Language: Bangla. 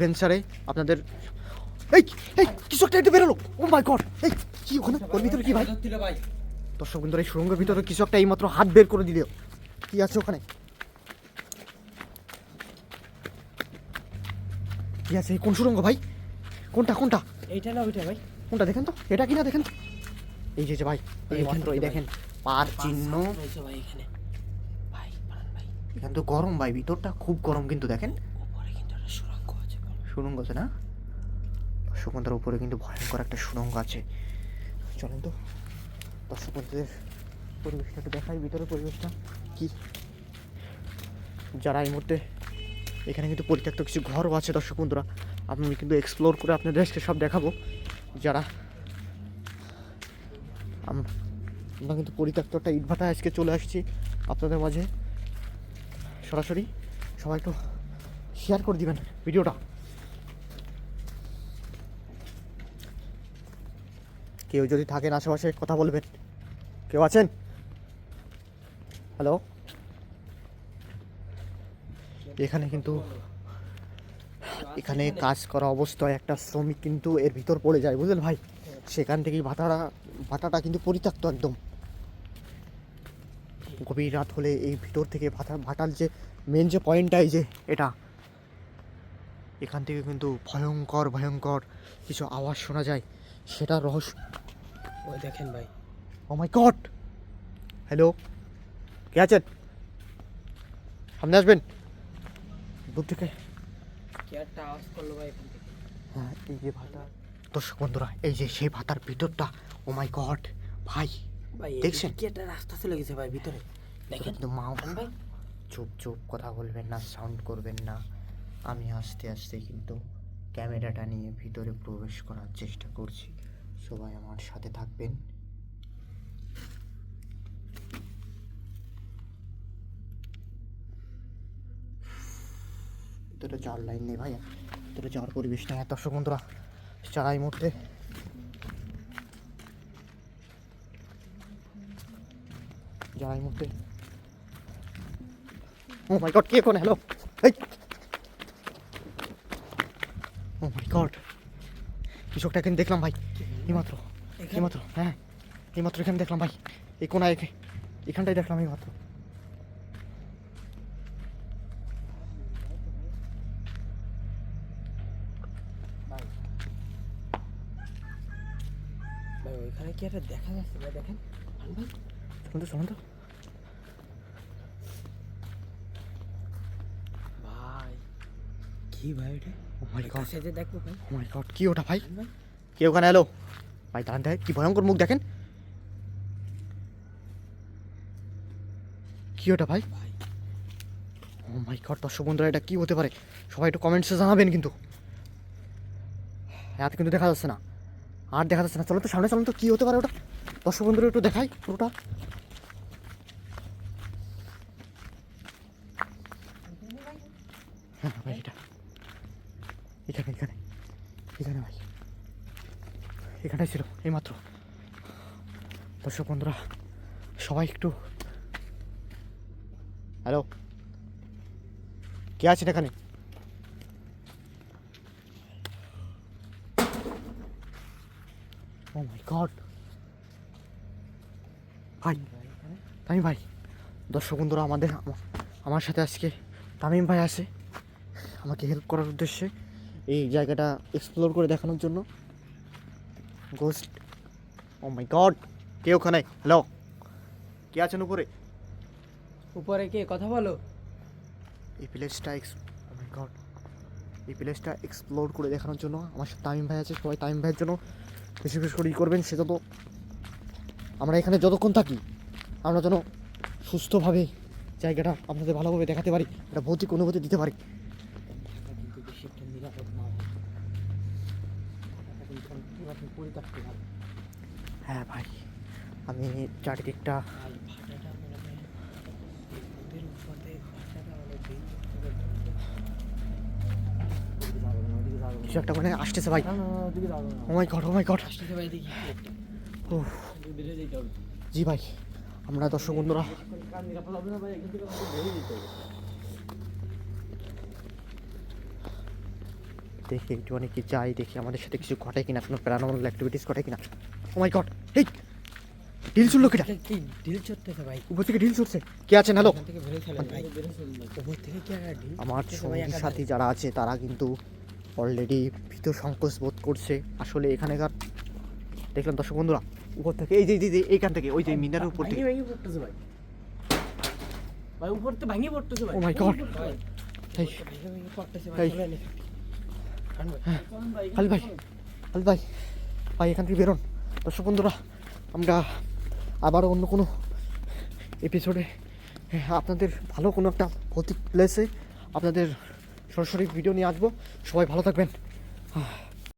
অ্যাডভেঞ্চারে আপনাদের এই এই কিছু একটা এটা বেরোলো। ও মাই গড এই কি ওখানে? ওর ভিতরে কি ভাই? দর্শক বন্ধুরা এই সুরঙ্গের ভিতরে কিছু একটা এইমাত্র হাত বের করে দিল কি আছে ওখানে? কি আছে? কোন সুরঙ্গ ভাই? কোনটা কোনটা? এইটা না ওইটা ভাই। কোনটা দেখেন তো? এটা কি না দেখেন? তো এই যে ভাই এই মাত্র এই দেখেন পার চিহ্ন। ভাই এখানে। ভাই ভাই। এখানে তো গরম ভাই ভিতরটা খুব গরম কিন্তু দেখেন উপরে কিন্তু একটা সুরঙ্গ আছে ভাই। সুরঙ্গ আছে না? দর্শক উপরে কিন্তু ভয়ঙ্কর একটা সুরঙ্গ আছে। চলেন তো। দর্শক পরিবেশটা একটু দেখাই, ভিতরের পরিবেশটা কি? যারা এই মুহূর্তে এখানে কিন্তু পরিত্যক্ত কিছু ঘরও আছে দর্শক বন্ধুরা আমি কিন্তু এক্সপ্লোর করে আপনাদের আজকে সব দেখাবো। যারা আমরা কিন্তু পরিত্যক্ত একটা ইটভাটায় আজকে চলে আসছি আপনাদের মাঝে। সরাসরি সবাই একটু শেয়ার করে দিবেন ভিডিওটা। কেউ যদি থাকেন আশেপাশে, কথা বলবেন। কেউ আছেন? হ্যালো এখানে কিন্তু, এখানে কাজ করা অবস্থায় একটা শ্রমিক কিন্তু এর ভিতর পড়ে যায়, বুঝলেন ভাই? সেখান থেকেই ভাটাটা ভাটাটা কিন্তু পরিত্যক্ত একদম। গভীর রাত হলে এই ভিতর থেকে ভাটা ভাটার যে মেন যে পয়েন্টটাই যে এটা, এখান থেকে কিন্তু ভয়ঙ্কর ভয়ঙ্কর কিছু আওয়াজ শোনা যায়। সেটা রহস্য। ওই দেখেন ভাই। ও মাই গড হ্যালো কে আছেন? সামনে আসবেন? দূর থেকে। কি একটা আওয়াজ করল ভাই এখান থেকে? হ্যাঁ এই যে ভাতা দর্শক বন্ধুরা এই যে সেই ভাতার ভিতরটা ও মাই গড ভাই ভাই দেখছেন? কি একটা রাস্তা চলে গেছে ভাই ভিতরে? দেখেন। কিন্তু মা ভাই চুপ চুপ কথা বলবেন না সাউন্ড করবেন না। আমি আস্তে আস্তে কিন্তু ক্যামেরাটা নিয়ে ভিতরে প্রবেশ করার চেষ্টা করছি। সবাই আমার সাথে থাকবেন। ভিতরে যাওয়ার লাইন নেই ভাই ভিতরে যাওয়ার পরিবেশ নেই। দর্শক বন্ধুরা, যারা এই মুহূর্তে যারা এই মুহূর্তে ও মাই গড কে কোন হ্যালো এই ও মাই গড কিছু একটা এখানে দেখলাম ভাই এইমাত্র এইমাত্র হ্যাঁ এইমাত্র এখানে দেখলাম ভাই এই কোনায় এখে- এখানটাই দেখলাম এইমাত্র। ভাই ওইখানে কি একটা দেখা যাচ্ছে? ভাই দেখেন। শুনুন তো তো ভাই কি ভাই এটা? ও মাই গড যে ভাই। ও মাই গড কি ওটা ভাই? কে ওখানে এলো? ভাই দাঁড়ান দেখ কি ভয়ঙ্কর মুখ দেখেন। কি ওটা ভাই? ও মাই গড দর্শক বন্ধুরা এটা কি হতে পারে? সবাই একটু কমেন্টসে জানাবেন কিন্তু। হাতে কিন্তু দেখা যাচ্ছে না। আর দেখা যাচ্ছে না। চলো তো সামনে চলো তো কি হতে পারে ওটা? দর্শক বন্ধুরা একটু দেখাই পুরোটা। হ্যাঁ ভাই এটা। এখানে এখানে। এখানে ভাই। এখানটাই ছিল, এইমাত্র। দর্শক বন্ধুরা, সবাই একটু হ্যালো? কে আছেন এখানে? ও মাই গড ভাই তামিম ভাই, দর্শক বন্ধুরা, আমাদের, আমার সাথে আজকে তামিম ভাই আছে। আমাকে হেল্প করার উদ্দেশ্যে এই জায়গাটা এক্সপ্লোর করে দেখানোর জন্য। গোস্ট ও মাই গড কে ওখানে? হ্যালো কে আছেন উপরে? উপরে কে? কথা বলো। এই প্লেসটা এক্স ও মাই গড এই প্লেসটা এক্সপ্লোর করে দেখানোর জন্য। আমার সাথে তামিম ভাই আছে সবাই তামিম ভাইয়ের জন্য বেশি বেশি করে ই করবেন সে যত আমরা এখানে যতক্ষণ থাকি আমরা যেন সুস্থভাবে জায়গাটা আপনাদের ভালোভাবে দেখাতে পারি একটা ভৌতিক অনুভূতি দিতে পারি এটা কিন্তু বেশি একটা নিরাপদ না ভাই এটা কিন্তু পুরাতন পরিত্যক্ত ভাই হ্যাঁ ভাই আমি চারিদিকটা ভাই ভাটাটা মনে হয় এই নদীর উপরে ভাটাটা অনেক দিন না, ওদিকে যাব না। কিছু একটা মানে আসতেছে ভাই। ও মাই গড ও ভাই। ও। জি ভাই আমরা দর্শক বন্ধুরা কার নিরাপদ হবে না ভাই, এখান থেকে আমাদের বেরিয়ে যেতে হবে। দেখি একটু অনেক কি যাই দেখি আমাদের সাথে কিছু ঘটে কিনা কোনো প্যারানর্মাল অ্যাক্টিভিটিস ঘটে কিনা। ও মাই গড এই ঢিল ছুড়লো কিটা? কি ঢিল চড়তেছে ভাই। উপর থেকে ঢিল ছুটছে। কে আছেন? হ্যালো উপর থেকে কি আমার ছুটতেছে সঙ্গী সাথী যারা আছে তারা কিন্তু অলরেডি ভীত সংকোচ বোধ করছে। আসলে এখানেকার দেখলাম দর্শক বন্ধুরা উপর থেকে এই যে এই যে- এইখান থেকে ওই যে মিনারের উপর থেকে। ভেঙে পড়তেছে ভাই। ভাই উপর থেকে ভেঙে পড়তেছে ভাই। God! ভাই এই, আলি ভাই আলি ভাই। ভাই এখান থেকে বেরোন। দর্শক বন্ধুরা আমরা আবার অন্য কোনো এপিসোডে আপনাদের ভালো কোনো একটা ভৌতিক প্লেসে আপনাদের সরাসরি ভিডিও নিয়ে আসব। সবাই ভালো থাকবেন। আহ,